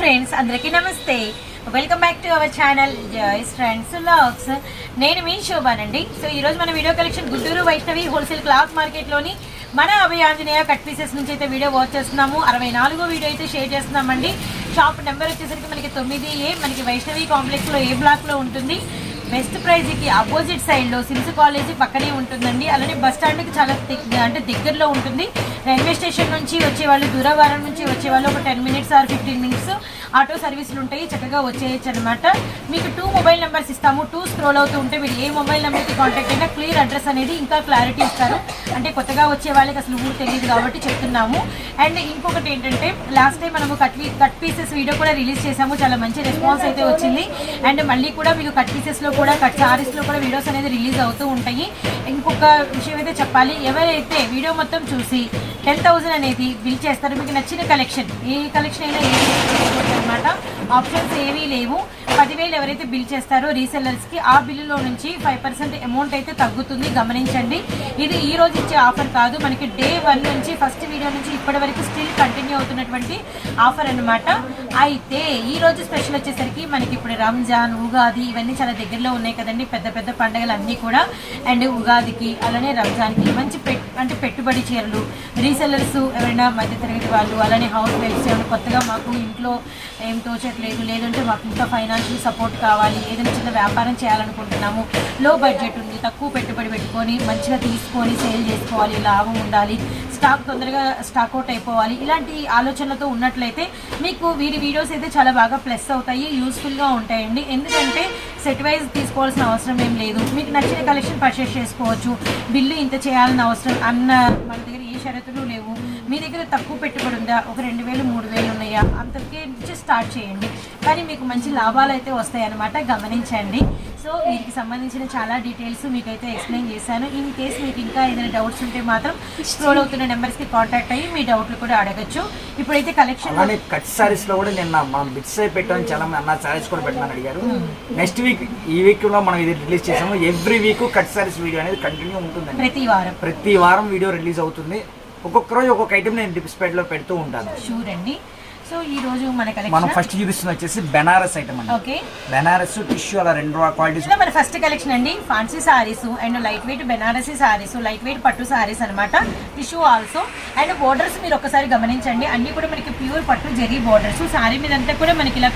Friends అందరికీ నమస్తే. Welcome back to our channel joys friends vlogs నేను మీ శోభానండి. సో ఈ రోజు మన video collection Guntur Vaishnavi wholesale cloth మార్కెట్లోని మన అభయ ఆంజనేయ కట్ పీసెస్ నుంచి అయితే వీడియో వాచ్ చేస్తున్నాము. అరవై నాలుగో వీడియో అయితే షేర్ చేస్తున్నామండి. షాప్ నెంబర్ వచ్చేసరికి మనకి తొమ్మిది ఏ మనకి వైష్ణవి కాంప్లెక్స్లో ఏ బ్లాక్లో ఉంటుంది? బెస్ట్ ప్రైజ్కి అపోజిట్ సైడ్లో సిమ్స్ కాలేజీ పక్కనే ఉంటుందండి. అలానే బస్ స్టాండ్కి చాలా అంటే దగ్గరలో ఉంటుంది. రైల్వే స్టేషన్ నుంచి వచ్చేవాళ్ళు దూరవారం నుంచి వచ్చేవాళ్ళు ఒక ten minutes or fifteen minutes auto సర్వీసులు ఉంటాయి చక్కగా వచ్చేయచ్చు అనమాట మీకు టూ మొబైల్ నెంబర్స్ ఇస్తాము. టూ స్క్రోల్ అవుతూ ఉంటే మీరు ఏ మొబైల్ నెంబర్కి కాంటాక్ట్ అయినా క్లియర్ అడ్రస్ అనేది ఇంకా క్లారిటీ ఇస్తారు. అంటే కొత్తగా వచ్చే వాళ్ళకి అసలు ఊరు తెలియదు కాబట్టి చెప్తున్నాము. అండ్ ఇంకొకటి ఏంటంటే లాస్ట్ టైం మనము కట్ కట్ పీసెస్ వీడియో కూడా రిలీజ్ చేసాము చాలా మంచి రెస్పాన్స్ అయితే వచ్చింది. అండ్ మళ్ళీ కూడా మీకు కట్ పీసెస్లో కూడా కట్ సారీస్లో కూడా వీడియోస్ అనేది రిలీజ్ అవుతూ ఉంటాయి. ఇంకొక విషయం అయితే చెప్పాలి. ఎవరైతే వీడియో మొత్తం చూసి టెన్ థౌజండ్ అనేది బిల్ చేస్తారు మీకు నచ్చిన కలెక్షన్ ఏ కలెక్షన్ అయినా ఏ అనమాట ఆప్షన్స్ ఏవీ లేవు. పదివేలు ఎవరైతే బిల్ చేస్తారో రీసెల్లర్స్కి ఆ బిల్లులో నుంచి ఫైవ్ పర్సెంట్ అమౌంట్ అయితే తగ్గుతుంది. గమనించండి. ఇది ఈ రోజు ఇచ్చే ఆఫర్ కాదు. మనకి డే వన్ నుంచి ఫస్ట్ వీడియో నుంచి ఇప్పటి వరకు స్టిల్ కంటిన్యూ అవుతున్నటువంటి ఆఫర్ అనమాట అయితే ఈ రోజు స్పెషల్ వచ్చేసరికి మనకి ఇప్పుడు రంజాన్ ఉగాది ఇవన్నీ చాలా దగ్గరలో ఉన్నాయి కదండి. పెద్ద పెద్ద పండుగలు అన్నీ కూడా. అండ్ ఉగాదికి అలానే రంజాన్కి మంచి పెట్ అంటే పెట్టుబడి చీరలు రీసెల్లర్స్ ఎవరైనా మధ్యతరగతి వాళ్ళు అలానే హౌస్ వైఫ్స్ ఏమైనా కొత్తగా మాకు ఇంట్లో ఏం తోచట్లేదు లేదంటే మాకు ఇంకా ఫైనాన్షియల్ సపోర్ట్ కావాలి ఏదైనా చిన్న వ్యాపారం చేయాలనుకుంటున్నాము లో బడ్జెట్ ఉంది తక్కువ పెట్టుబడి పెట్టుకొని మంచిగా తీసుకొని సేల్ చేసుకోవాలి లాభం ఉండాలి స్టాక్ తొందరగా స్టాక్ అవుట్ అయిపోవాలి. ఇలాంటి ఆలోచనలతో ఉన్నట్లయితే మీకు వీరి వీడియోస్ అయితే చాలా బాగా ప్లస్ అవుతాయి యూస్ఫుల్గా ఉంటాయండి. ఎందుకంటే సెట్ వైజ్ తీసుకోవాల్సిన అవసరం ఏం లేదు. మీకు నచ్చిన కలెక్షన్ పర్చేస్ చేసుకోవచ్చు. బిల్లు ఇంత చేయాలని అవసరం అన్న మన దగ్గర ఏ షరతులు లేవు. మీ దగ్గర తక్కువ పెట్టుబడి ఉందా? ఒక రెండు వేలు మూడు వేలు ఉన్నాయా అంతకే నుంచి స్టార్ట్ చేయండి. కానీ మీకు మంచి లాభాలు అయితే వస్తాయి అన్నమాట గమనించండి. సో వీటికి సంబంధించిన చాలా డీటెయిల్స్ మీకైతే ఎక్స్ప్లెయిన్ చేశాను. ఇన్ కేస్ మీకు ఇంకా ఏదైనా డౌట్స్ ఉంటే మాత్రం స్క్రోల్ అవుతున్న నెంబర్స్కి కాంటాక్ట్ అయ్యి మీ డౌట్లు కూడా అడగచ్చు. ఇప్పుడైతే కలెక్షన్ అలానే కట్ సారీస్లో కూడా నిన్న మనం బిట్స్ అయి పెట్టాం చాలా మంది అన్న సారీస్ కూడా పెట్టమని అడిగారు. నెక్స్ట్ వీక్ ఈ వీక్లో మనం ఇది రిలీజ్ చేసాము. Every week cut sarees video అనేది కంటిన్యూ ఉంటుందండి. ప్రతి వారం. ప్రతి వారం వీడియో రిలీజ్ అవుతుంది. ఒక్కొక్క రోజు ఒక్కొక్క ఐటమ్ నేను డిస్ప్లేట్లో పెడుతూ ఉంటాను. షూర్ అండి సో ఈ రోజు మన మనం కలెక్షన్ ఫస్ట్ చూపిస్తున్న వచ్చేసి బెనారస్ ఐటమ్ అండి. ఓకే. బెనారస్ టిష్యూ అలా రెండు క్వాలిటీస్ మన ఫస్ట్ కలెక్షన్ అండి fancy sarees and light weight Banarasi sarees light weight పట్టు సారీస్ అన్నమాట. టిష్యూ ఆల్సో అండ్ బోర్డర్స్ మీరు ఒకసారి గమనించండి అన్ని కూడా మనకి ప్యూర్ పట్టు జెరీ బోర్డర్స్ సారీ మీద అంతా కూడా మనకి ఇలా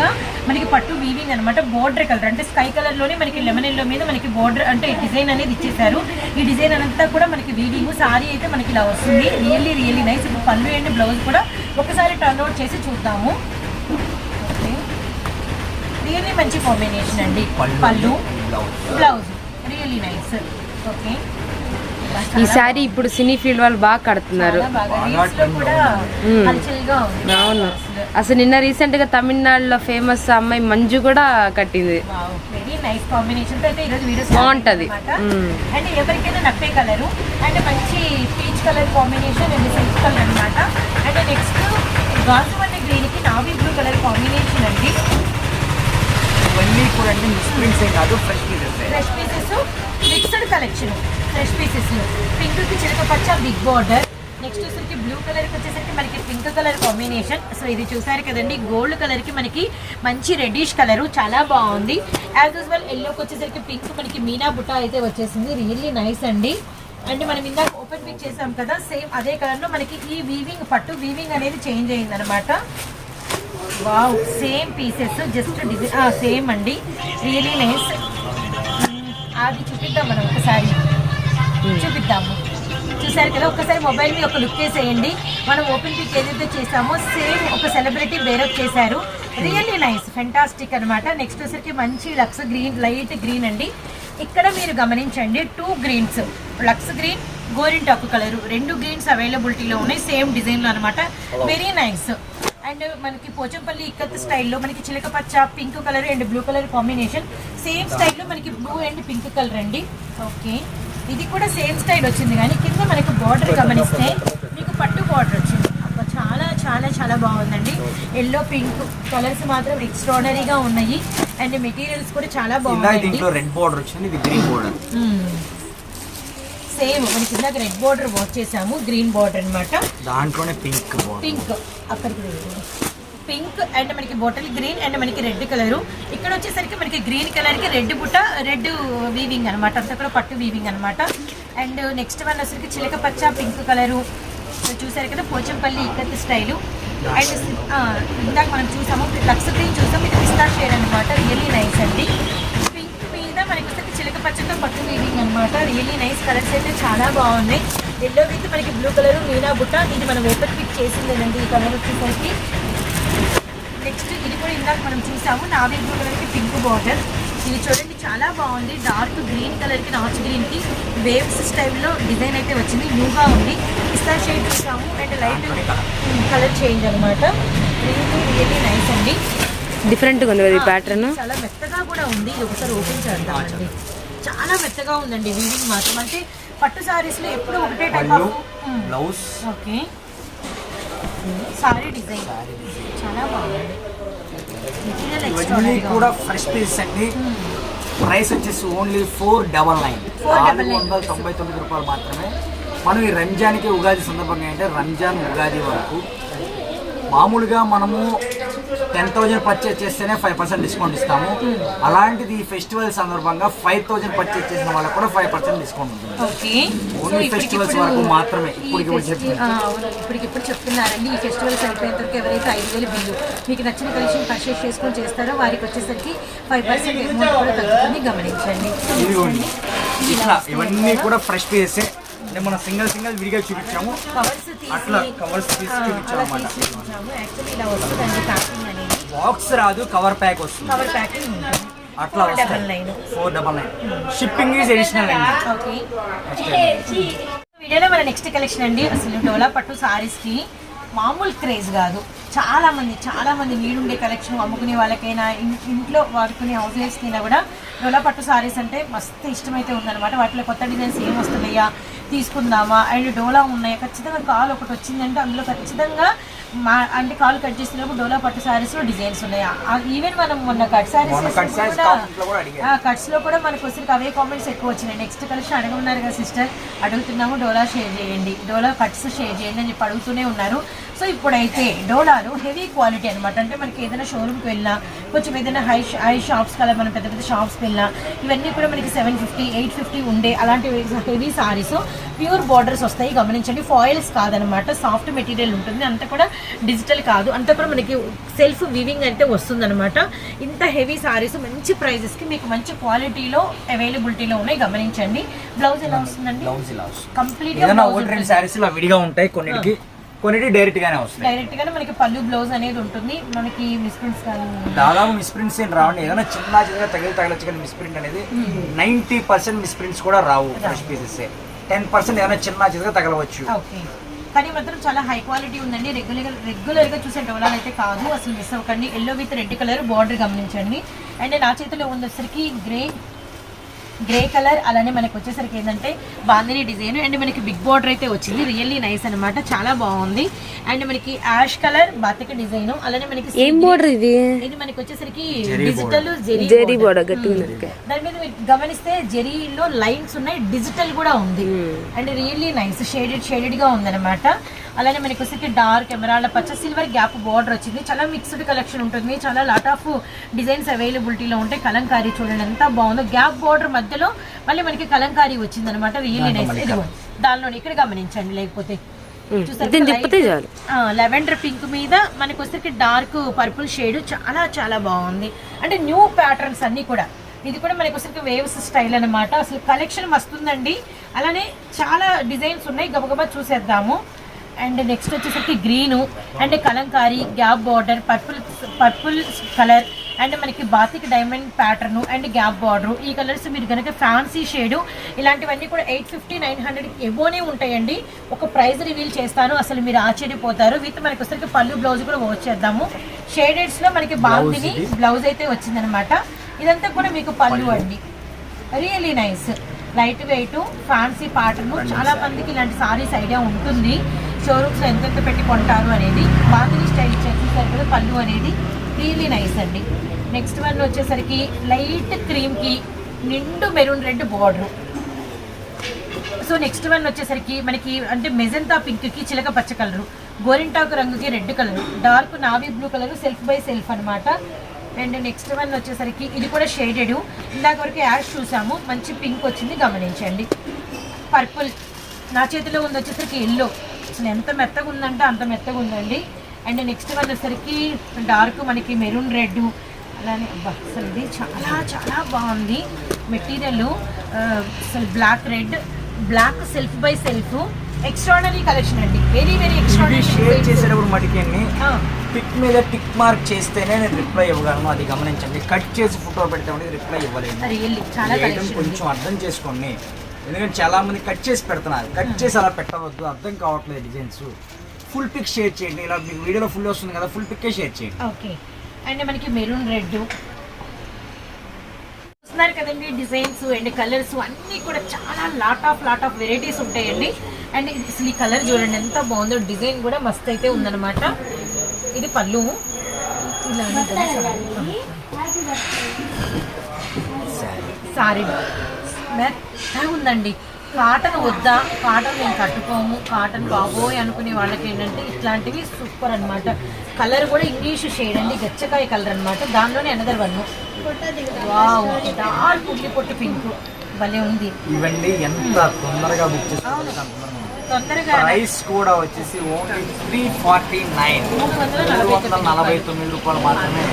గా మనకి పట్టు వీవింగ్ అనమాట బోర్డర్ కలర్ అంటే స్కై కలర్లోనే మనకి లెమన్ ఎల్లో మీద మనకి బోర్డర్ అంటే డిజైన్ అనేది ఇచ్చేసారు ఈ డిజైన్ అంతా కూడా మనకి వీవింగ్ సారీ అయితే మనకి ఇలా వస్తుంది. రియల్లీ రియల్లీ నైస్ ఇప్పుడు పళ్ళు అండ్ బ్లౌజ్ కూడా ఒకసారి టర్న్ అవుట్ చేసి చూద్దాము. ఓకే. రియల్లీ మంచి కాంబినేషన్ అండి. పళ్ళు బ్లౌజ్ రియల్లీ నైస్ ఓకే. ఈ సారీ ఇప్పుడు సినీ ఫీల్డ్ వాళ్ళు బాగా కడుతున్నారు. అవును. అసలు నిన్న రీసెంట్గా తమిళనాడులో ఫేమస్ అమ్మాయి మంజు కూడా కట్టింది. నైస్ కాంబినేషన్ అయితే ఈరోజు వీడియో బాగుంటది. అండ్ ఎవరికైనా నప్పే కలరు. అండ్ మంచి peach colour combination and silk colour అన్నమాట. అండ్ నెక్స్ట్ గాజు అనే గ్రీన్కి నావీ బ్లూ కలర్ కాంబినేషన్ అండి. ఇవన్నీ కూడా అండి మిస్ప్రింట్స్ ఏం కాదు fresh pieces fresh pieces mixed collection fresh pieces పింక్కి చిలక పచ్చ big border next blue colour వచ్చేసరికి మనకి పింక్ కలర్ కాంబినేషన్ సో ఇది చూసారు కదండి గోల్డ్ కలర్కి మనకి మంచి రెడ్డిష్ కలర్ చాలా బాగుంది. యాజ్ యూజువల్ ఎల్లోకి వచ్చేసరికి పింక్ మనకి మీనా బుట్ట అయితే వచ్చేసింది. రియల్లీ నైస్ అండి. అంటే మనం ఇందాక ఓపెన్ పిక్ చేసాం కదా సేమ్ అదే కలర్లో మనకి ఈ వీవింగ్ పట్టు వీవింగ్ అనేది చేంజ్ అయింది అనమాట wow same pieces just design same అండి. రియలీ నైస్ అది చూపిద్దాం మనం ఒకసారి. చూపిద్దాము. చూసారు కదా ఒకసారి మొబైల్ మీద ఒక లుక్ వేసేయండి. మనం ఓపెన్ పిక్ ఏదైతే చేసామో సేమ్ ఒక సెలబ్రిటీ బేరప్ చేశారు. రియల్లీ నైస్ ఫెంటాస్టిక్ అన్నమాట. నెక్స్ట్ వచ్చరికి మంచి లక్స్ గ్రీన్ లైట్ గ్రీన్ అండి. ఇక్కడ మీరు గమనించండి టూ గ్రీన్స్ లక్స్ గ్రీన్ గోరింటాకు కలర్. రెండు గ్రీన్స్ అవైలబిలిటీలో ఉన్నాయి సేమ్ డిజైన్లో అనమాట వెరీ నైస్ అండ్ మనకి పోచంపల్లి ఇక్కత్ స్టైల్లో మనకి చిలక పచ్చ pink colour and blue colour combination. Same స్టైల్లో మనకి బ్లూ అండ్ పింక్ కలర్ అండి. ఓకే ఇది కూడా సేమ్ స్టైల్ వచ్చింది కానీ కింద మనకి బార్డర్ గమనిస్తే మీకు పట్టు బార్డర్ వచ్చింది. అబ్బా చాలా చాలా చాలా బాగుందండి. ఎల్లో పింక్ కలర్స్ మాత్రం ఎక్స్ట్రాడనరీగా ఉన్నాయి. అండ్ మెటీరియల్స్ కూడా చాలా బాగున్నాయి రెడ్ బోర్డర్ వచ్చింది ఇది గ్రీన్ బోర్డర్ సేమ్ మనకి ఇందాక రెడ్ బార్డర్ వాచ్ చేసాము గ్రీన్ బార్డర్ అన్నమాట. దాంట్లోనే పింక్ పింక్ అక్కడికి పింక్ అండ్ మనకి బాటిల్ గ్రీన్ అండ్ మనకి రెడ్ కలర్. ఇక్కడ వచ్చేసరికి మనకి గ్రీన్ కలర్కి రెడ్ బుట్ట రెడ్ వీవింగ్ అనమాట అంతా కూడా పట్టు వీవింగ్ అనమాట అండ్ నెక్స్ట్ వన్ వచ్చేసరికి చిలక పచ్చ పింక్ కలరు. చూసారు కదా పోచంపల్లి ఇక్కత్ స్టైలు. అండ్ ఇందాక మనం చూసాము లక్స్ గ్రీన్ చూసాం ఇది పిస్తా షేడ్ అనమాట రియల్లీ నైస్ అండి. పింక్ మీద మనకి వచ్చేసరికి చిలక పచ్చతో పట్టు వీవింగ్ అనమాట రియల్లీ నైస్ కలర్స్ అయితే చాలా బాగున్నాయి. ఎల్లో విత్ మనకి బ్లూ కలర్ మీనా బుట్ట. ఇది మనం వేపర్ పిక్ చేసిందేనండి ఈ కలర్ వచ్చేసరికి. నెక్స్ట్ ఇది కూడా ఇందాక మనం చూసాము నావీ బ్లూ కలర్కి పింక్ బార్డర్. ఇది చూడండి చాలా బాగుంది. డార్క్ గ్రీన్ కలర్కి నాచ్ గ్రీన్కి వేవ్స్ స్టైల్లో డిజైన్ అయితే వచ్చింది. న్యూగా ఉంది. పిస్తా షేడ్ చూసాము. అండ్ లైట్ కలర్ చేంజ్ అనమాట రియల్లీ రియల్లీ నైస్ అండి డిఫరెంట్గా ఉంది ప్యాటర్న్ చాలా మెత్తగా కూడా ఉంది. ఇది ఒకసారి ఓపెన్ చేద్దామండి చాలా మెత్తగా ఉందండి వీవింగ్ మాత్రం. అంటే పట్టు సారీస్లో ఎప్పుడు ఒకటే type blouse okay saree design చాలా బాగుంది. ఇవన్నీ కూడా ఫ్రెష్ పీస్ అండి. ప్రైస్ వచ్చేసి ఓన్లీ ఫోర్ డబల్ నైన్ 499 నాలుగు వందల తొంభై తొమ్మిది రూపాయలు మాత్రమే. మనం ఈ రంజాన్కి ఉగాది సందర్భంగా అంటే రంజాన్ ఉగాది వరకు మామూలుగా మనము టెన్ థౌజండ్ పర్చేస్ చేస్తేనే ఫైవ్ పర్సెంట్ డిస్కౌంట్ ఇస్తాము. అలాంటిది ఈ ఫెస్టివల్ సందర్భంగా ఫైవ్ థౌజండ్ పర్చేస్ చేసిన వాళ్ళకి కూడా ఫైవ్ పర్సెంట్ డిస్కౌంట్ ఉంటుంది. ఓన్లీ ఫెస్టివల్స్ వరకు మాత్రమే. అవును. ఇప్పటికిప్పుడు చెప్తున్నారండి. ఈ ఫెస్టివల్స్ అయిపోయేంత వరకు ఎవరైతే ఐదు వేలు బిల్లు మీకు నచ్చిన కలెక్షన్ పర్చేస్ చేసుకొని చేస్తారో వారికి వచ్చేసరికి ఫైవ్ పర్సెంట్ అమౌంట్ కూడా తగ్గుతుంది. గమనించండి. ఇట్లా ఇవన్నీ కూడా ఫ్రెష్ పీసెస్ అంటే మనం సింగిల్ సింగిల్ విడిగా చూపించాము. కవర్స్ అట్లా covers తీసి ఆ, చూపించాం అలా అన్నమాట. యాక్చువల్లీ ఇలా వస్తుందండి ప్యాకింగ్ అనేది బాక్స్ రాదు కవర్ ప్యాక్ వస్తుంది. కవర్ ప్యాకింగ్ ఉంటుంది అట్లా nine. Four double nine shipping is అండి వీడియోలో మన నెక్స్ట్ కలెక్షన్ అండి. అసలు డోలా పట్టు సారీస్కి మామూలు క్రేజ్ కాదు. చాలా మంది చాలా మంది వీడుండే కలెక్షన్ అమ్ముకునే వాళ్ళకైనా ఇంట్లో వాడుకునే హౌస్ వైఫ్స్కైనా కూడా డోలా పట్టు సారీస్ అంటే మస్తు ఇష్టమైతే ఉందన్నమాట. వాటిలో కొత్త డిజైన్స్ ఏం వస్తున్నాయా తీసుకుందామా అండ్ డోలా ఉన్నాయా ఖచ్చితంగా కాల్ ఒకటి వచ్చిందంటే అందులో ఖచ్చితంగా మా అంటే కాల్ కట్ చేసినప్పుడు డోలా పట్టు సారీస్లో డిజైన్స్ ఉన్నాయా. ఈవెన్ మనం మొన్న కట్ సారీస్. కట్స్లో కూడా మనకు వచ్చరికి అవే కామెంట్స్ ఎక్కువ వచ్చినాయి. నెక్స్ట్ కలెక్షన్ అడగమన్నారు కదా సిస్టర్ అడుగుతున్నాము డోలా షేర్ చేయండి. డోలా కట్స్ షేర్ చేయండి అని చెప్పి అడుగుతూనే ఉన్నారు. సో ఇప్పుడైతే డోలాలు హెవీ క్వాలిటీ అనమాట అంటే మనకి ఏదైనా షోరూమ్కి వెళ్ళినా కొంచెం ఏదైనా హై హై షాప్స్ కదా మనం పెద్ద పెద్ద షాప్స్కి వెళ్ళినా ఇవన్నీ కూడా మనకి సెవెన్ ఫిఫ్టీ ఎయిట్ ఫిఫ్టీ ఉండే అలాంటి హెవీ సారీస్ ప్యూర్ బార్డర్స్ వస్తాయి గమనించండి. ఫాయిల్స్ కాదనమాట సాఫ్ట్ మెటీరియల్ ఉంటుంది. అంతా కూడా డిజిటల్ కాదు. అంతా కూడా మనకి సెల్ఫ్ వివింగ్ అయితే వస్తుందన్నమాట ఇంత హెవీ సారీస్ మంచి ప్రైజెస్కి మీకు మంచి క్వాలిటీలో అవైలబిలిటీలో ఉన్నాయి. గమనించండి. బ్లౌజ్ ఎలా వస్తుందండి? బ్లౌజ్ ఇలా వస్తుంది. కంప్లీట్ రెండు ఇలా విడిగా ఉంటాయి కొన్నిటికి. కొన్నిటి డైరెక్ట్ గానే వస్తాయి. డైరెక్ట్ గానే మనకి పళ్ళు బ్లౌజ్ అనేది ఉంటుంది. మనకి మిస్ప్రింట్స్ కానీ దాదాపు మిస్ప్రింట్స్ ఏం రావండి. ఏదైనా చిన్న చిన్నగా తగిలి తగలచ్చు కానీ మిస్ప్రింట్ అనేది నైంటీ పర్సెంట్ మిస్ప్రింట్స్ కూడా రావు ఫ్రెష్ పీసెస్ టెన్ పర్సెంట్ ఏమైనా చిన్న చిన్నగా తగలవచ్చు. ఓకే. కానీ మాత్రం చాలా హై క్వాలిటీ ఉందండి. రెగ్యులర్ రెగ్యులర్గా చూసే డోలాల్ అయితే కాదు. అసలు మిస్ అవ్వకండి. Yellow with red colour border గమనించండి. అండ్ నా చేతిలో ఉన్నసరికి గ్రే గ్రే కలర్ అలానే మనకి వచ్చేసరికి ఏంటంటే బాందిని డిజైన్ అండ్ మనకి బిగ్ బార్డర్ అయితే వచ్చింది. రియల్లీ నైస్ అన్నమాట. చాలా బాగుంది. అండ్ మనకి యాష్ కలర్ బాతిక డిజైన్ అలానే మనకి ఏం బోర్డర్ ఇది? ఇది మనకి వచ్చేసరికి digital zari zari border okay. దాని మీద గమనిస్తే జెరీలో లైన్స్ ఉన్నాయి డిజిటల్ కూడా ఉంది. అండ్ రియల్లీ నైస్ షేడెడ్ షేడెడ్గా ఉందన్నమాట. అలానే మనకి వచ్చేసి డార్క్ ఎమరాల్డ్ పచ్చ సిల్వర్ గ్యాప్ బార్డర్ వచ్చింది. చాలా మిక్స్డ్ కలెక్షన్ ఉంటుంది. చాలా లాట్ ఆఫ్ డిజైన్స్ అవైలబిలిటీలో ఉంటాయి. కలంకారీ చూడండి ఎంత బాగుందో. గ్యాప్ బార్డర్ మధ్యలో మళ్ళీ మనకి కలంకారీ వచ్చింది అనమాట రియల్లీ నైస్ ఇదిగో దానిలో ఇక్కడ గమనించండి. లేకపోతే లెవెండర్ పింక్ మీద మనకి వచ్చేసరికి డార్క్ పర్పుల్ షేడ్ చాలా చాలా బాగుంది. అంటే న్యూ ప్యాటర్న్స్ అన్ని కూడా. ఇది కూడా మనకి వచ్చేసరికి వేవ్స్ స్టైల్ అన్నమాట. అసలు కలెక్షన్ వస్తుందండి అలానే చాలా డిజైన్స్ ఉన్నాయి. గబగబా చూసేద్దాము. అండ్ నెక్స్ట్ వచ్చేసరికి green and Kalamkari gap border purple purple colour and మనకి batik diamond pattern and gap border. ఈ కలర్స్ మీరు కనుక ఫ్యాన్సీ షేడ్ ఇలాంటివన్నీ కూడా ఎయిట్ ఫిఫ్టీ నైన్ హండ్రెడ్ ఎబోనే ఉంటాయండి. ఒక ప్రైస్ రివీల్ చేస్తాను అసలు మీరు ఆశ్చర్యపోతారు. విత్ మనకి వచ్చరికి పళ్ళు బ్లౌజ్ కూడా వచ్చేద్దాము షేడెడ్స్లో మనకి బాగుంది బ్లౌజ్ అయితే వచ్చిందనమాట. ఇదంతా కూడా మీకు పళ్ళు అండి. Really nice light weight fancy pattern చాలా మందికి ఇలాంటి సారీస్ ఐడియా ఉంటుంది. షోరూమ్స్ ఎంతెంత పెట్టి కొంటారు అనేది బాగుంది స్టైల్ చేసేసరికి కూడా పళ్ళు అనేది రియలీ నైస్ అండి. నెక్స్ట్ వన్ వచ్చేసరికి లైట్ క్రీమ్కి నిండు maroon red border so next one వచ్చేసరికి మనకి అంటే మెజంతా పింక్కి చిలక పచ్చ కలరు గోరింటాకు రంగుకి red colour dark navy blue colour self by self అన్నమాట. అండ్ నెక్స్ట్ వన్ వచ్చేసరికి ఇది కూడా షేడెడ్ ఇందాక వరకు యాష్ చూసాము మంచి పింక్ వచ్చింది గమనించండి. పర్పుల్ నా చేతిలో ఉంది వచ్చేసరికి ఎల్లో అసలు ఎంత మెత్తగా ఉందంటే అంత మెత్తగా ఉందండి. అండ్ నెక్స్ట్ వన్ వచ్చేసరికి డార్క్ మనకి మెరూన్ రెడ్. అలానే అబ్బా, అసలు ఇది చాలా చాలా బాగుంది మెటీరియల్. అసలు black red black self by self. Extraordinary collection అండి. వెరీ వెరీ ఇది షేర్ ఎక్స్ట్రాడనరీ చేసేటప్పుడు మటుకెన్ని టిక్ మీద టిక్ మార్క్ చేస్తేనే నేను రిప్లై ఇవ్వగలను అది గమనించండి. కట్ చేసి ఫోటో పెడితే రిప్లై కలెక్షన్ కొంచెం అర్థం చేసుకోండి. ఎందుకంటే చాలా మంది కట్ చేసి పెడుతున్నారు. కట్ చేసి అలా పెట్టవద్దు అర్థం కావట్లేదు డిజైన్స్. ఫుల్ పిక్ షేర్ చేయండి. ఇలా మీకు వీడియోలో ఫుల్ వస్తుంది కదా ఫుల్ పిక్కే షేర్ చేయండి. ఓకే. అండ్ మనకి మెరూన్ రెడ్. చూస్తున్నారు కదండి డిజైన్స్ అండ్ కలర్స్ అన్నీ కూడా చాలా lot of lot of varieties ఉంటాయండి. అండ్ అసలు ఈ కలర్ చూడండి ఎంత బాగుందో డిజైన్ కూడా మస్త్ అయితే ఉందన్నమాట. ఇది పళ్ళు. ఇలా. సారీ. మెత్తగా ఉందండి. కాటన్ వద్దా? కాటన్ మేము కట్టుకోము. కాటన్ బాబోయ్ అనుకునే వాళ్ళకి ఏంటంటే ఇట్లాంటివి సూపర్ అన్నమాట. కలర్ కూడా ఇంగ్లీష్ షేడ్ అండి. గచ్చకాయ కలర్ అన్నమాట. దానిలోనే అనదర్ వన్ వావ్ డార్క్ ఉల్లి పొట్టు పింక్ భలే ఉంది. ఇవన్నీ ఎంత తొందరగా బుక్ చేసుకోవాలి తొందరగా ప్రైస్ కూడా వచ్చేసి ఓన్లీ త్రీ ఫార్టీ నైన్ మూడు వందల నలభై తొమ్మిది రూపాయలు మాత్రమే.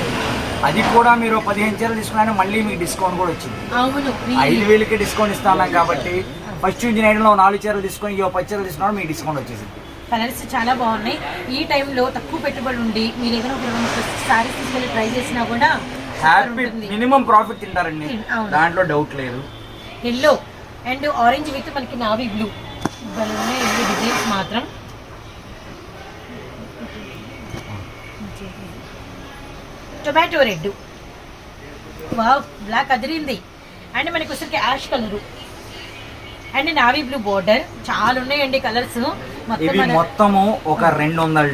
అది కూడా మీరు పదిహేను చీరలు తీసుకున్నా మళ్ళీ మీకు డిస్కౌంట్ కూడా వచ్చింది. అవును ఐదు వేలకి డిస్కౌంట్ ఇస్తాను కాబట్టి ఫస్ట్ ఐటెంలో నాలుగు చీరలు తీసుకొని ఈ పది చీరలు తీసుకున్నాడు మీకు డిస్కౌంట్ వచ్చేసింది. కలర్స్ చాలా బాగున్నాయి. ఈ టైంలో తక్కువ పెట్టుబడి ఉండి మీరు ఏదైనా ఒక సారీస్ తీసుకెళ్ళి ట్రై చేసినా కూడా హ్యాపీ మినిమం ప్రాఫిట్ తింటారండి. దాంట్లో డౌట్ లేదు. ఎల్లో అండ్ ఆరెంజ్ విత్ మనకి నావీ బ్లూ ఉన్నాయి డిజైన్స్ మాత్రం. టొమాటో రెడ్ వావ్ బ్లాక్ అదిరింది. అండ్ మనకి వచ్చరికి ash colour. And navy blue border. చాలా ఉన్నాయండి కలర్స్. మొత్తం మొత్తము ఒక రెండు వందల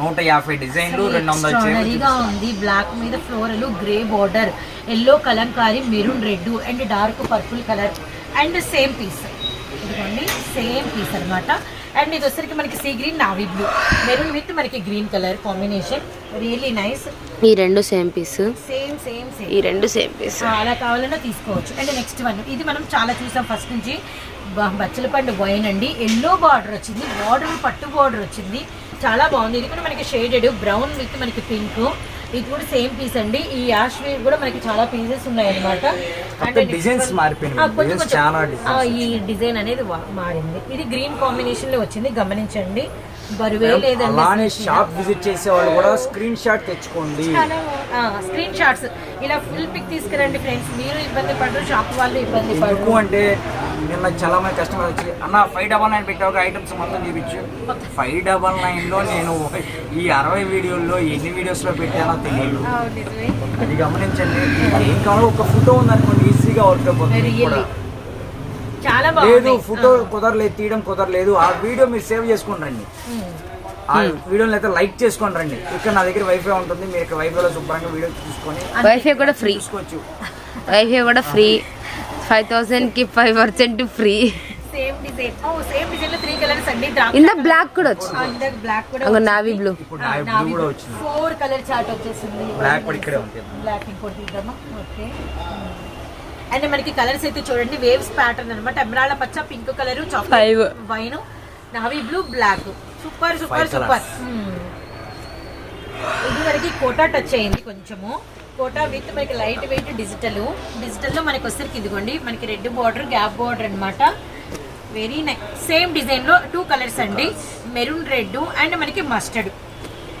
నూట యాభై డిజైన్లు రెండు వందల ఉంది. బ్లాక్ మీద floral grey border yellow Kalamkari maroon red and dark purple colour. And same piece ఇదిగోండి సేమ్ పీస్ అన్నమాట. అండ్ ఇది వచ్చరికి మనకి sea green navy blue maroon with మనకి green colour combination really nice ఈ రెండు same piece same same same ఈ రెండు సేమ్ పీస్ అలా కావాలన్నా తీసుకోవచ్చు. అండ్ నెక్స్ట్ వన్ ఇది మనం చాలా చూసాం ఫస్ట్ నుంచి. బ- బచ్చలపండు వైన్ అండి. ఎల్లో బార్డర్ వచ్చింది. బార్డర్ పట్టు బార్డర్ వచ్చింది. చాలా బాగుంది. ఇది కూడా మనకి షేడెడ్ బ్రౌన్ విత్ మనకి పింక్ ఇది కూడా సేమ్ పీస్ అండి. ఈ యాష్ వేవ్ కూడా మనకి చాలా పీసెస్ ఉన్నాయి అనమాట difference ఈ డిజైన్ అనేది మారింది. ఇది గ్రీన్ కాంబినేషన్లో వచ్చింది. గమనించండి. అలానే షాప్ విజిట్ చేసే వాళ్ళు కూడా స్క్రీన్ షాట్ తెచ్చుకోండి. స్క్రీన్ షాట్స్ ఇలా ఫుల్ పిక్ తీసుకురండి ఫ్రెండ్స్ మీరు ఇబ్బంది పడరు షాప్ వాళ్ళు ఇబ్బంది పడరు. అంటే నిన్న చాలా మంది కస్టమర్ వచ్చి అన్న ఫైవ్ డబల్ నైన్ పెట్టావు ఐటమ్స్ మొత్తం చూపించు. ఫైవ్ డబల్ నైన్లో నేను ఈ అరవై వీడియోల్లో ఎన్ని వీడియోస్లో పెట్టానో తెలియదు. అది గమనించండి. ఏం కావాలో ఒక ఫోటో ఉందనుకోండి ఈజీగా వర్క్ అయిపోతుంది లేదు బాగుంది ఫోటో కుదరలేదు తీయడం కుదరలేదు. ఆ వీడియో మీరు సేవ్ చేసుకుని రండి. ఆ వీడియోని అయితే లైక్ చేసుకొని రండి. ఇక్కడ నా దగ్గర వైఫై ఉంటుంది మీరు ఇక్కడ వైఫైలో శుభ్రంగా వీడియో చూసుకొని వైఫై కూడా ఫ్రీ చూసుకోవచ్చు. వైఫై కూడా free five థౌసండ్కి five percent free same design ఓ సేమ్ డిజైన్లో త్రీ కలర్స్ అండి. ఇంత బ్లాక్ కూడా వచ్చింది. బ్లాక్ కూడా navy blue four colour chart వచ్చేసింది. బ్లాక్ కూడా ఇక్కడే ఉంటుంది బ్లాక్ ఇంకోటి ఓకే అండ్ మనకి కలర్స్ అయితే చూడండి వేవ్స్ ప్యాటర్న్ అనమాట ఎమరాళ్ళ పచ్చ pink colour Five. Chocolate wine navy blue black super super super. ఇది మనకి కోటా టచ్ అయింది కొంచెము. కోటా విత్ మనకి లైట్ వెయిట్ డిజిటల్ డిజిటల్లో మనకి వచ్చరికి ఇదిగోండి మనకి రెడ్ బార్డర్ గ్యాప్ బార్డర్ అన్నమాట. వెరీ నైస్ సేమ్ డిజైన్లో టూ కలర్స్ అండి. మెరూన్ రెడ్ అండ్ మనకి మస్టర్డ్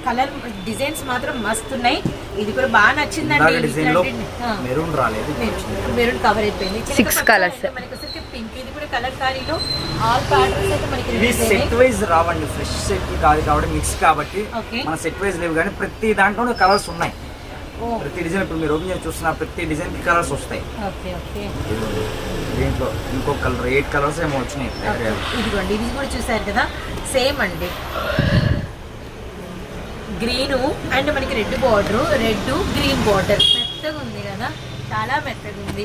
కలర్ డిజైన్స్ మాత్రం మస్తు ఉన్నాయి. ఇది కూడా బాగా నచ్చిందండి. మెరూన్ రాలేదు. మెరూన్ కవర్ అయిపోయింది. Six colours. మనకి పింక్ ఇది కూడా కలర్ కారీలో ఆల్ ప్యాటర్న్స్ అయితే మనకి ఇవి సెట్. వైజ్ రావండి. ఫ్రెష్ సెట్ కాదు కాబట్టి మిక్స్ కాబట్టి. మన సెట్ వైజ్ లేవు కానీ ప్రతి దాంట్లో కలర్స్ ఉన్నాయి. ఓ. ప్రతి డిజైన్ ఇప్పుడు మీరు ఓపెన్ చేసి చూస్తున్న ప్రతి డిజైన్కి కలర్స్ వస్తాయి. ఓకే ఓకే దీంట్లో ఇంకొక కలర్ ఎయిట్ కలర్స్ ఏమో వచ్చినాయి. ఇదిగోండి ఇది కూడా చూసారు కదా? సేమ్ అండి. గ్రీన్ అండ్ మనకి red border. Red green border. మెత్తగా ఉంది కదా? చాలా మెత్తగా ఉంది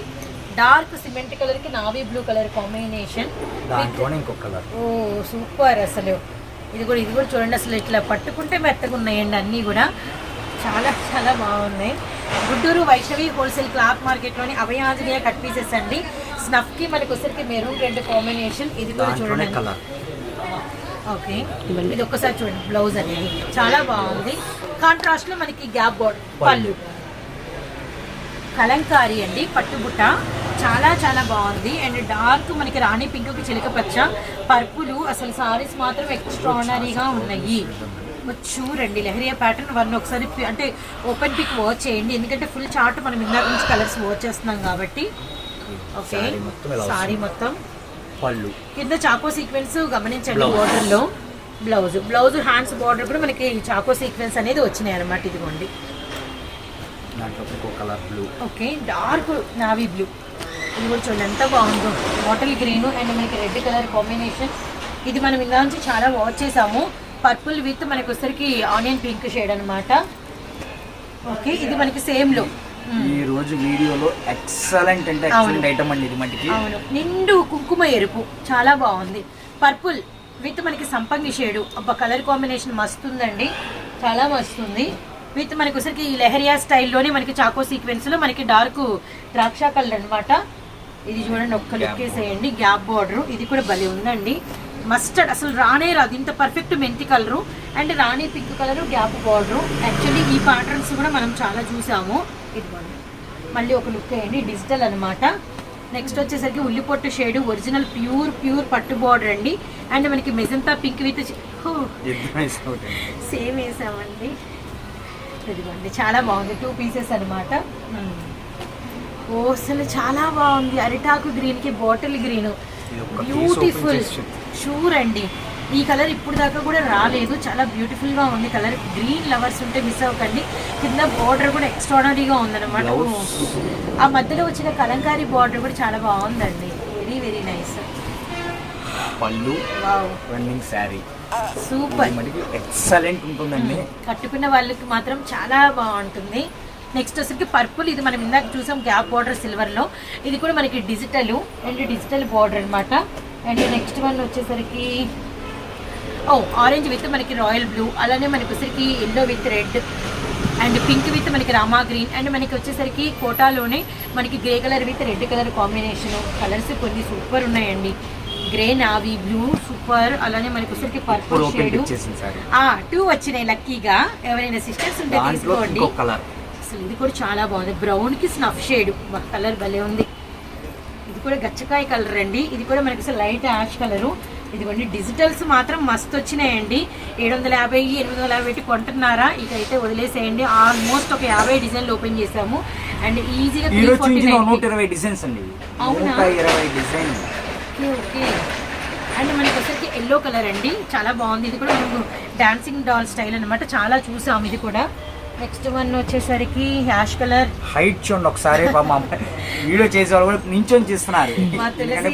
డార్క్ సిమెంట్ కలర్కి navy blue colour combination. Oh super అసలు. ఇది కూడా ఇది కూడా చూడండి అసలు ఇట్లా పట్టుకుంటే మెత్తగా ఉన్నాయండి అన్నీ కూడా. చాలా చాలా బాగున్నాయి. గుంటూరు వైష్ణవి హోల్సేల్ క్లాత్ మార్కెట్లోని అభయాంజనేయ కట్ పీసెస్ అండి. స్నఫ్కి మనకి వచ్చరికి మెరూన్ రెండు కాంబినేషన్. ఇది కూడా చూడండి. ఓకే. ఇది ఒక్కసారి చూడండి బ్లౌజ్ అనేది. చాలా బాగుంది. కాంట్రాస్ట్లో మనకి గ్యాప్ పళ్ళు. కలంకారీ అండి పట్టుబుట్ట. చాలా చాలా బాగుంది. అండ్ డార్క్ మనకి రాణి పింక్కి చిలక పచ్చ. పర్పులు అసలు సారీస్ మాత్రం ఎక్స్ట్రాడనరీగా ఉన్నాయి. చూడండి లహరియా ప్యాటర్న్ వన్ ఒకసారి అంటే ఓపెన్ పిక్ వాచ్ చేయండి. ఎందుకంటే ఫుల్ చార్ట్ మనం ఇందాక నుంచి కలర్స్ వాచ్ చేస్తున్నాం కాబట్టి. ఓకే ఇలా సారీ మొత్తం. పళ్ళు. కింద చాకో సీక్వెన్స్ గమనించండి border లో బ్లౌజ్ బ్లౌజ్ హ్యాండ్స్ బార్డర్ కూడా మనకి చాకో సీక్వెన్స్ అనేది వచ్చినాయి అనమాట ఇదిగోండి. Colour blue okay dark navy blue ఇది కూడా చూడండి ఎంత బాగుందో. బాటిల్ గ్రీన్ అండ్ మనకి రెడ్ కలర్ కాంబినేషన్ ఇది మనం ఇలా నుంచి చాలా వాచ్ చేసాము. పర్పుల్ విత్ మనకి వచ్చరికి ఆనియన్ పింక్ షేడ్ అన్నమాట. ఓకే ఇది మనకి సేమ్లో ఈ రోజు వీడియోలో ఎక్సలెంట్ అంటే ఎక్సలెంట్ ఐటమ్ అండి ఇది మట్టికి అవును. నిండు కుంకుమ ఎరుపు. చాలా బాగుంది. పర్పుల్ విత్ మనకి సంపంగి షేడు. అబ్బా కలర్ కాంబినేషన్ మస్తు ఉందండి చాలా మస్తు ఉంది విత్ మనకి వచ్చరికి ఈ లెహరియా స్టైల్లోనే మనకి చాకో సీక్వెన్స్లో మనకి డార్క్ ద్రాక్ష కలర్ అన్నమాట. ఇది చూడండి ఒక్క లుక్ వేసేయండి. గ్యాప్ బార్డర్ ఇది కూడా భలే ఉందండి. మస్టర్డ్ అసలు రానే రాదు. ఇంత పర్ఫెక్ట్ మెంతి colour. And Rani pink colour gap border actually ఈ ప్యాటర్న్స్ కూడా మనం చాలా చూసాము. ఇదిగోండి. మళ్ళీ ఒక లుక్ వేయండి డిజిటల్ అన్నమాట. నెక్స్ట్ వచ్చేసరికి ఉల్లిపొట్టు షేడ్ ఒరిజినల్ ప్యూర్ ప్యూర్ పట్టు బార్డర్ అండి. అండ్ మనకి మెజంతా పింక్ విత్ సేమ్ వేసామండి. ఇదిగోండి చాలా బాగుంది. టూ పీసెస్ అనమాట ఓ అసలు చాలా బాగుంది. అరిటాకు గ్రీన్కి బాటిల్ గ్రీన్ బ్యూటిఫుల్ షూర్ అండి. ఈ కలర్ ఇప్పుడు దాకా కూడా రాలేదు. చాలా బ్యూటిఫుల్గా ఉంది కలర్. గ్రీన్ లవర్స్ ఉంటే మిస్ అవ్వకండి. కింద బార్డర్ కూడా ఎక్స్ట్రాడనరీగా ఉందన్నమాట. ఆ మధ్యలో వచ్చిన కలంకారీ బార్డర్ కూడా చాలా బాగుందండి. వెరీ వెరీ నైస్ పళ్ళు. Wow running saree super excellent ఉంటుందండి. కట్టుకున్న వాళ్ళకి మాత్రం చాలా బాగుంటుంది. నెక్స్ట్ వచ్చరికి పర్పుల్ ఇది మనం ఇందాక చూసాం గ్యాప్ బార్డర్ సిల్వర్లో. ఇది కూడా మనకి డిజిటల్ అండ్ డిజిటల్ బార్డర్ అన్నమాట. అండ్ నెక్స్ట్ వన్ వచ్చేసరికి ఓ ఆరెంజ్ విత్ మనకి రాయల్ బ్లూ అలానే మనకి వచ్చేసరికి yellow with red and pink with మనకి రామా గ్రీన్ అండ్ మనకి వచ్చేసరికి కోటాలోనే మనకి grey colour with red colour combination colours కొన్ని సూపర్ ఉన్నాయండి. గ్రే నావీ బ్లూ సూపర్ అలానే మనకి వచ్చేసరికి పర్పుల్ షేడ్ టూ వచ్చినాయి లక్కీగా ఎవరైనా సిస్టర్స్ ఉంటే తీసుకోండి. అసలు ఇది కూడా చాలా బాగుంది. బ్రౌన్కి స్నఫ్ షేడ్ కలర్ భలే ఉంది. ఇది కూడా గచ్చకాయ కలర్ అండి. ఇది కూడా మనకి లైట్ యాష్ కలరు ఇదిగోండి డిజిటల్స్ మాత్రం మస్తు వచ్చినాయండి. ఏడు వందల యాభై ఎనిమిది వందల యాభై పెట్టి కొంటున్నారా? ఇక అయితే వదిలేసేయండి. ఆల్మోస్ట్ ఒక యాభై డిజైన్లు ఓపెన్ చేసాము అండ్ ఈజీగా నూట ఇరవై డిజైన్స్ అండి. ఇవి. అవునా? నూట ఇరవై డిజైన్ ఓకే ఓకే. అండ్ మనకి వచ్చరికి ఎల్లో కలర్ అండి. చాలా బాగుంది. ఇది కూడా మనకు డాన్సింగ్ డాల్ స్టైల్ అన్నమాట. చాలా చూసాం ఇది కూడా. నెక్స్ట్ వన్ వచ్చేసరికి యాష్ కలర్. హైట్ చూడండి ఒకసారి మా వీడియో చేసేవాళ్ళు కూడా నించొని చేస్తున్నారు.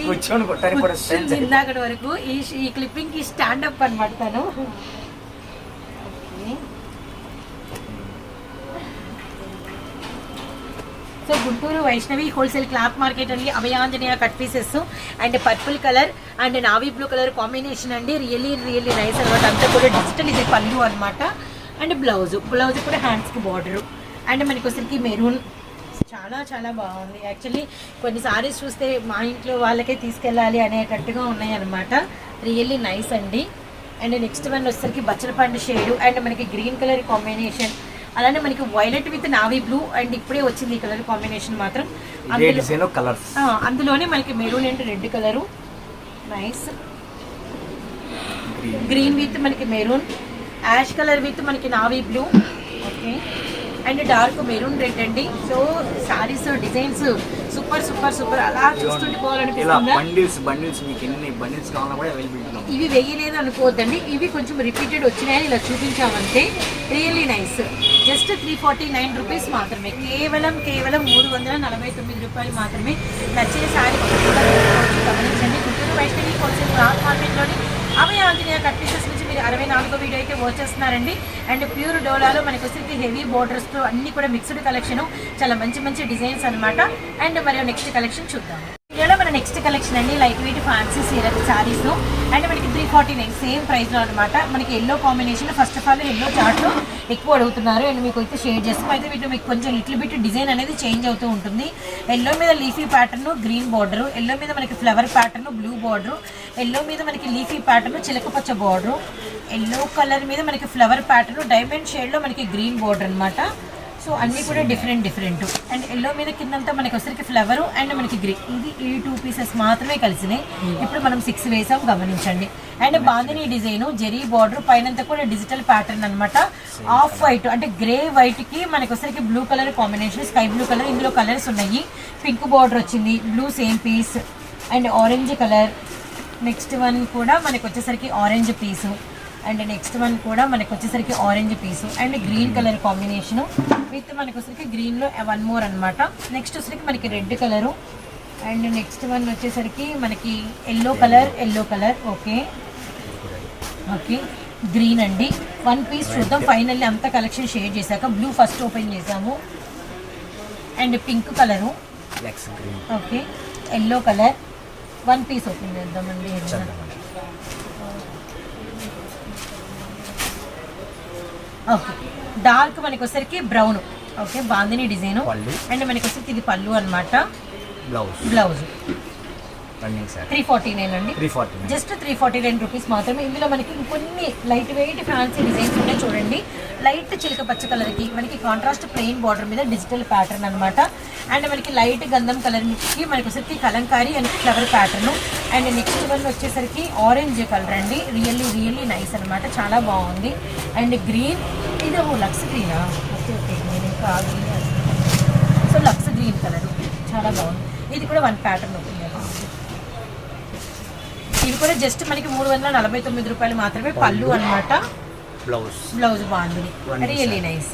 కూర్చొని కొట్టడానికి కూడా ఇందాకటి వరకు ఈ ఈ క్లిప్పింగ్కి స్టాండ్ అప్ అనమాట తను. So Guntur Vaishnavi wholesale cloth market అండి. Abhayanjaneya cut pieces and purple colour and navy blue colour combination అండి. రియల్లీ రియల్లీ నైస్ అనమాట అంతా కూడా డిజిటల్ ఇది పళ్ళు అనమాట అండ్ బ్లౌజ్ బ్లౌజ్ కూడా హ్యాండ్స్కి బార్డర్ అండ్ మనకి వచ్చరికి మెరూన్ చాలా చాలా బాగుంది. యాక్చువల్లీ కొన్ని సారీస్ చూస్తే మా ఇంట్లో వాళ్ళకే తీసుకెళ్ళాలి అనేటట్టుగా ఉన్నాయి అనమాట రియల్లీ నైస్ అండి. అండ్ నెక్స్ట్ వన్ వచ్చేసరికి బచ్చలపండు షేడు అండ్ మనకి గ్రీన్ కలర్ కాంబినేషన్ అలానే మనకి violet with navy blue and ఇప్పుడే వచ్చింది ఈ కలర్ కాంబినేషన్ మాత్రం. అందులోనే మనకి maroon and red colour nice green with మనకి మెరూన్. యాష్ కలర్ విత్ మనకి navy blue. Okay and dark maroon red అండి. So saris designs super super super అలా చూస్తుంటే పోవాలనిపిస్తుందా బండిల్స్ బండిల్స్ మీకు ఎన్ని బండిల్స్ కావాలన్నా కూడా అవైలబిలిటీ ఇవి వేయలేదు అనుకోవద్దండి. ఇవి కొంచెం రిపీటెడ్ వచ్చినాయని ఇలా చూపించామంటే really nice just three forty nine rupees మాత్రమే. కేవలం కేవలం మూడు వందల నలభై తొమ్మిది రూపాయలు మాత్రమే. నచ్చిన సారీ. గమనించండి. గుంటూరు వైష్ణవి హోల్సేల్ క్లాత్ మార్కెట్లోని అభయ ఆంజనేయ కట్ పీసెస్ అరవై నాలుగో వీడియో అయితే వచ్చేస్తున్నారండి అండ్ ప్యూర్ డోలాలో మనకు వచ్చేసి హెవీ బోర్డర్స్తో అన్ని కూడా మిక్స్డ్ కలెక్షన్ చాలా మంచి మంచి డిజైన్స్ అన్నమాట. అండ్ మరియు నెక్స్ట్ కలెక్షన్ చూద్దాం. మన నెక్స్ట్ కలెక్షన్ అండి లైట్ వెయిట్ ఫ్యాన్సీ సీరల్ సారీస్ అండ్ మనకి త్రీ ఫార్టీ నైన్ సేమ్ ప్రైస్లో అనమాట మనకి yellow combination first of all yellow చార్ట్లో ఎక్కువ అడుగుతున్నారు. అండ్ మీకు అయితే షేర్ చేస్తాం. అయితే వీటిలో మీకు కొంచెం లిటిల్ బిట్ డిజైన్ అనేది చేంజ్ అవుతూ ఉంటుంది. ఎల్లో మీద leafy pattern green border yellow మీద మనకి flower pattern blue border yellow మీద మనకి లీఫీ ప్యాటర్న్ చిలకపచ్చ బార్డర్ ఎల్లో కలర్ మీద మనకి ఫ్లవర్ ప్యాటర్న్ డైమండ్ షేడ్లో మనకి గ్రీన్ బార్డర్ అన్నమాట. సో అన్నీ కూడా డిఫరెంట్ డిఫరెంట్ అండ్ ఎల్లో మీద కిందంతా మనకి వచ్చరికి ఫ్లవర్ అండ్ మనకి గ్రీన్ ఇది ఈ టూ పీసెస్ మాత్రమే కలిసినాయి. ఇప్పుడు మనం సిక్స్ వేసాం గమనించండి. And bandhani design zari border పైనంతా కూడా డిజిటల్ ప్యాటర్న్ అన్నమాట. ఆఫ్ వైట్ అంటే గ్రే వైట్కి మనకి వచ్చరికి blue colour combination sky blue colour ఇందులో కలర్స్ ఉన్నాయి. పింక్ బార్డర్ వచ్చింది blue same piece and orange colour next one కూడా మనకి వచ్చేసరికి orange piece and next one కూడా మనకి వచ్చేసరికి orange piece and green colour combination with మనకి వచ్చేసరికి గ్రీన్లో వన్ మోర్ అన్నమాట. నెక్స్ట్ వచ్చేసరికి మనకి red colour and next one వచ్చేసరికి మనకి yellow colour yellow colour okay okay green అండి. వన్ పీస్ చూద్దాం. ఫైనల్లీ అంత కలెక్షన్ షేర్ చేశాక బ్లూ ఫస్ట్ ఓపెన్ చేసాము and pink colour okay yellow colour one piece open చేద్దామండి ఏదైనా. ఓకే డార్క్ మనకి వచ్చరికి brown. Okay bandhani design. And మనకి వచ్చరికి ఇది పళ్ళు అన్నమాట. Blouse. Blouse. Three forty nine అండి. Just three forty nine rupees మాత్రమే. ఇందులో మనకి ఇంకొన్ని లైట్ వెయిట్ ఫ్యాన్సీ డిజైన్స్ ఉన్నాయి చూడండి. లైట్ చిలక పచ్చ కలర్కి మనకి కాంట్రాస్ట్ ప్లెయిన్ బార్డర్ మీద డిజిటల్ ప్యాటర్న్ అన్నమాట. అండ్ మనకి లైట్ గంధం కలర్కి మనకి వచ్చేసరికి kalamkari and flower pattern and next one వచ్చేసరికి ఆరెంజ్ కలర్ అండి. రియల్లీ రియల్లీ నైస్ అన్నమాట. చాలా బాగుంది. అండ్ గ్రీన్ ఇది ఓ లక్స్ గ్రీనా ఓకే ఓకే నేను ఇంకా గ్రీన్ సో లక్స్ గ్రీన్ కలర్ చాలా బాగుంది. ఇది కూడా వన్ ప్యాటర్న్ అవుతుంది ఇవి కూడా జస్ట్ మనకి మూడు వందల నలభై తొమ్మిది రూపాయలు మాత్రమే పళ్ళు అన్నమాట. బ్లౌజ్ బ్లౌజ్ బాగుంది. Really nice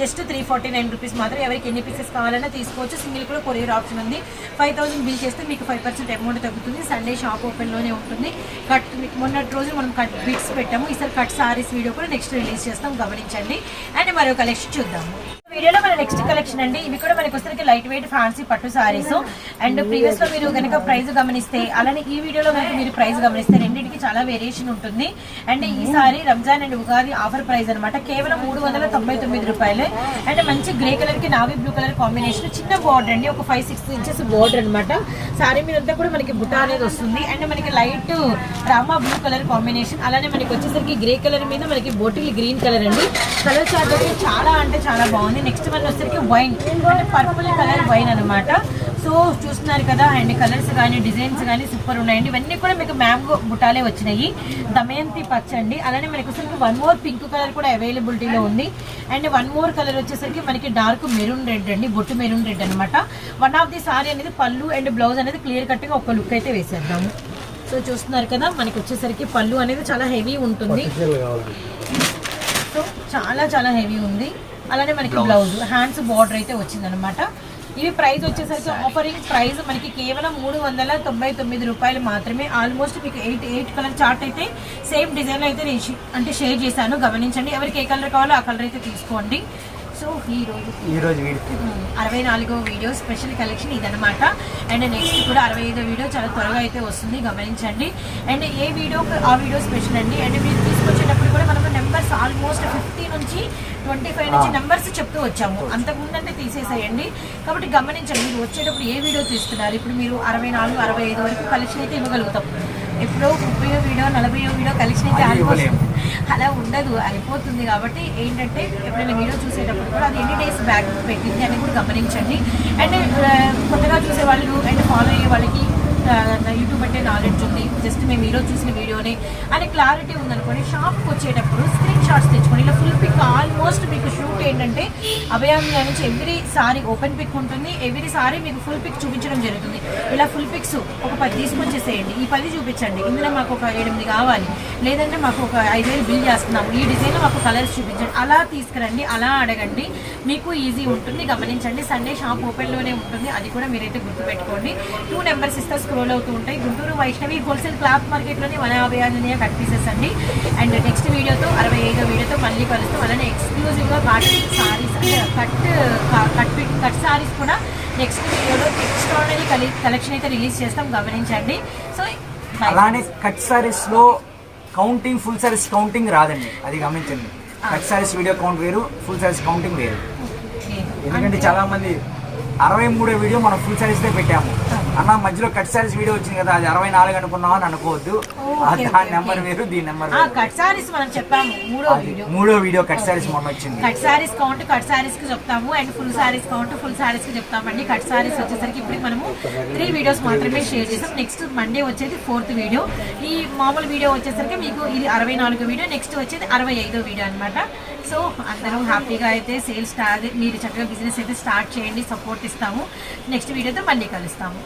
just three forty nine rupees మాత్రం ఎవరికి ఎన్ని పీసెస్ కావాలన్నా తీసుకోవచ్చు. సింగిల్ కూడా కొరియర్ ఆప్షన్ ఉంది. ఫైవ్ థౌసండ్ బిల్ చేస్తే మీకు ఫైవ్ పర్సెంట్ అమౌంట్ తగ్గుతుంది. సండే షాప్ ఓపెన్లోనే ఉంటుంది. కట్ మొన్నటి రోజు మనం కట్ బిట్స్ పెట్టాము. ఈసారి కట్ సారీస్ వీడియో కూడా నెక్స్ట్ రిలీజ్ చేస్తాం. గమనించండి. అండ్ మరో కలెక్షన్ చూద్దాము. వీడియోలో మన నెక్స్ట్ కలెక్షన్ అండి. ఇవి కూడా మనకి వస్తే లైట్ వెయిట్ ఫ్యాన్సీ పట్టు సారీస్ అండ్ ప్రీవియస్లో మీరు కనుక ప్రైస్ గమనిస్తే అలానే ఈ వీడియోలో కనుక మీరు ప్రైస్ గమనిస్తే రెండింటికి చాలా వేరియేషన్ ఉంటుంది. అండ్ ఈసారి Ramzan and Ugadi offer price అన్నమాట. కేవలం మూడు వందల తొంభై తొమ్మిది రూపాయలు. అండ్ మంచి గ్రే కలర్కి నావీ బ్లూ కలర్ కాంబినేషన్ చిన్న బార్డర్ అండి. ఒక ఫైవ్ సిక్స్ ఇంచెస్ బార్డర్ అన్నమాట. సారీ మీద అంతా కూడా మనకి బుట్ట అనేది వస్తుంది. అండ్ మనకి light Rama blue colour combination అలానే మనకి వచ్చేసరికి గ్రే కలర్ మీద మనకి బోటిల్ గ్రీన్ కలర్ అండి. కలర్ చార్ట్ చాలా అంటే చాలా బాగుంది. నెక్స్ట్ వన్ వచ్చేసరికి వైన్. అంటే పర్పుల్ కలర్ వైన్ అన్నమాట. సో చూస్తున్నారు కదా అండ్ కలర్స్ కానీ డిజైన్స్ కానీ సూపర్ ఉన్నాయండి. ఇవన్నీ కూడా మీకు మ్యాంగో బుటాలే వచ్చినాయి. దమయంతి పచ్చ అండి అలానే మనకి వచ్చేసరికి వన్ మోర్ పింక్ కలర్ కూడా అవైలబిలిటీలో ఉంది. అండ్ వన్ మోర్ కలర్ వచ్చేసరికి మనకి డార్క్ మెరూన్ రెడ్ అండి. బొట్టు మెరూన్ రెడ్ అనమాట వన్ ఆఫ్ ది సారీ అనేది పళ్ళు అండ్ బ్లౌజ్ అనేది క్లియర్ కట్గా ఒక లుక్ అయితే వేసేద్దాము సో చూస్తున్నారు కదా మనకి వచ్చేసరికి పళ్ళు అనేది చాలా హెవీ ఉంటుంది. సో చాలా చాలా హెవీ ఉంది. అలానే మనకి బ్లౌజ్ హ్యాండ్స్ బార్డర్ అయితే వచ్చిందనమాట ఇవి ప్రైస్ వచ్చేసరికి ఆఫరింగ్ ప్రైస్ మనకి కేవలం మూడు వందల తొంభై తొమ్మిది రూపాయలు మాత్రమే. ఆల్మోస్ట్ మీకు ఎయిట్ ఎయిట్ కలర్ చార్ట్ అయితే సేమ్ డిజైన్ అయితే నేను అంటే షేర్ చేశాను. గమనించండి ఎవరికి ఏ కలర్ కావాలో ఆ కలర్ అయితే తీసుకోండి. సో ఈ రోజు ఈ రోజు అరవై నాలుగో వీడియో స్పెషల్ కలెక్షన్ ఇదనమాట అండ్ నెక్స్ట్ కూడా అరవై ఐదో వీడియో చాలా త్వరగా అయితే వస్తుంది. గమనించండి. అండ్ ఏ వీడియో ఆ వీడియో స్పెషల్ అండి. అండ్ మీరు తీసుకొచ్చేటప్పుడు కూడా మనము నెంబర్స్ ఆల్మోస్ట్ ఫిఫ్టీ నుంచి ట్వంటీ ఫైవ్ నుంచి నెంబర్స్ చెప్తూ వచ్చాము. అంతకుముందంటే తీసేసేయండి. కాబట్టి గమనించండి మీరు వచ్చేటప్పుడు ఏ వీడియో తీస్తున్నారు? ఇప్పుడు మీరు అరవై నాలుగు అరవై ఐదు వరకు కలెక్షన్ అయితే ఇవ్వగలుగుతాం. ఎప్పుడో ముప్పై వీడియో నలభై వీడియో కలెక్షన్ అయితే ఆల్మోస్ట్. అలా ఉండదు అయిపోతుంది కాబట్టి ఏంటంటే ఎప్పుడైనా వీడియో చూసేటప్పుడు కూడా అది ఎన్ని డేస్ బ్యాక్ పెట్టింది అని కూడా గమనించండి. అండ్ కొత్తగా చూసే వాళ్ళు అండ్ ఫాలో అయ్యే వాళ్ళకి యూట్యూబ్ అంటే నాలెడ్జ్ ఉంది. జస్ట్ మేము ఈరోజు చూసిన వీడియోని అనే క్లారిటీ ఉందనుకోండి షాప్కి వచ్చేటప్పుడు స్క్రీన్ షాట్స్ తెచ్చుకోండి ఇలా ఫుల్ పిక్ ఆల్మోస్ట్ మీకు షూట్ ఏంటంటే అభయాంగా నుంచి ఎవ్రీ సారీ ఓపెన్ పిక్ ఉంటుంది. ఎవ్రీ సారీ మీకు ఫుల్ పిక్ చూపించడం జరుగుతుంది. ఇలా ఫుల్ పిక్స్ ఒక పది తీసుకొచ్చేసేయండి. ఈ పది చూపించండి. ఇందులో మాకు ఒక ఎనిమిది కావాలి. లేదంటే మాకు ఒక ఐదు వేలు బిల్ చేస్తున్నాము. ఈ డిజైన్లో మాకు కలర్స్ చూపించండి. అలా తీసుకురండి. అలా అడగండి. మీకు ఈజీ ఉంటుంది. గమనించండి. సండే షాప్ ఓపెన్లోనే ఉంటుంది. అది కూడా మీరైతే గుర్తుపెట్టుకోండి. టూ నెంబర్స్ ఇస్తే స్క్రోల్ అవుతూ ఉంటాయి. గుంటూరు వైష్ణవి హోల్సేల్ క్లాత్ మార్కెట్లోని మన యాభై ఆంజనేయ కట్ పీసెస్ అండి. అండ్ నెక్స్ట్ వీడియోతో అరవై ఐదో వీడియోతో మళ్ళీ కలుస్తాం అలానే ఎక్స్క్లూజివ్గా కాటన్ సారీస్ అంటే కట్ కట్ కట్ సారీస్ కూడా నెక్స్ట్ వీడియోలో ఎక్స్ట్రాడనరీ కలి కలెక్షన్ అయితే రిలీజ్ చేస్తాం. గమనించండి. సో అలానే కట్ సారీస్లో కౌంటింగ్ ఫుల్ సారీస్ కౌంటింగ్ రాదండి. అది గమనించండి. కట్ సారీస్ వీడియో కౌంట్ వేరు ఫుల్ సారీస్ కౌంటింగ్ వేరు. ఎందుకంటే చాలా మంది అరవై మూడో వీడియో మనం ఫుల్ సారీస్ దే పెట్టాము. అన్న మధ్యలో కట్ సారీస్ వీడియో వచ్చింది కదా అది అరవై నాలుగు అనుకున్నాం అని అనుకోవద్దు. దాని నెంబర్. వేరు దీని నెంబర్ కట్ సారీస్ మనం చెప్పాము మూడో వీడియో మూడో వీడియో కట్ సారీస్ మొన్న వచ్చింది. కట్ సారీస్ కౌంట్ కట్ సారీస్కి చెప్తాము and full saris count full సారీస్కి చెప్తామండి. కట్ సారీస్ వచ్చేసరికి ఇప్పుడు మనము త్రీ వీడియోస్ మాత్రమే షేర్ చేసాం. నెక్స్ట్ మండే వచ్చేది ఫోర్త్ వీడియో ఈ మామూలు వీడియో వచ్చేసరికి మీకు ఇది అరవై నాలుగు వీడియో నెక్స్ట్ వచ్చేది అరవై ఐదో వీడియో అనమాట సో అందరం హ్యాపీగా అయితే సేల్స్ స్టార్ట్ మీరు చక్కగా బిజినెస్ అయితే స్టార్ట్ చేయండి సపోర్ట్ ఇస్తాము. నెక్స్ట్ వీడియోతో మళ్ళీ కలుస్తాము.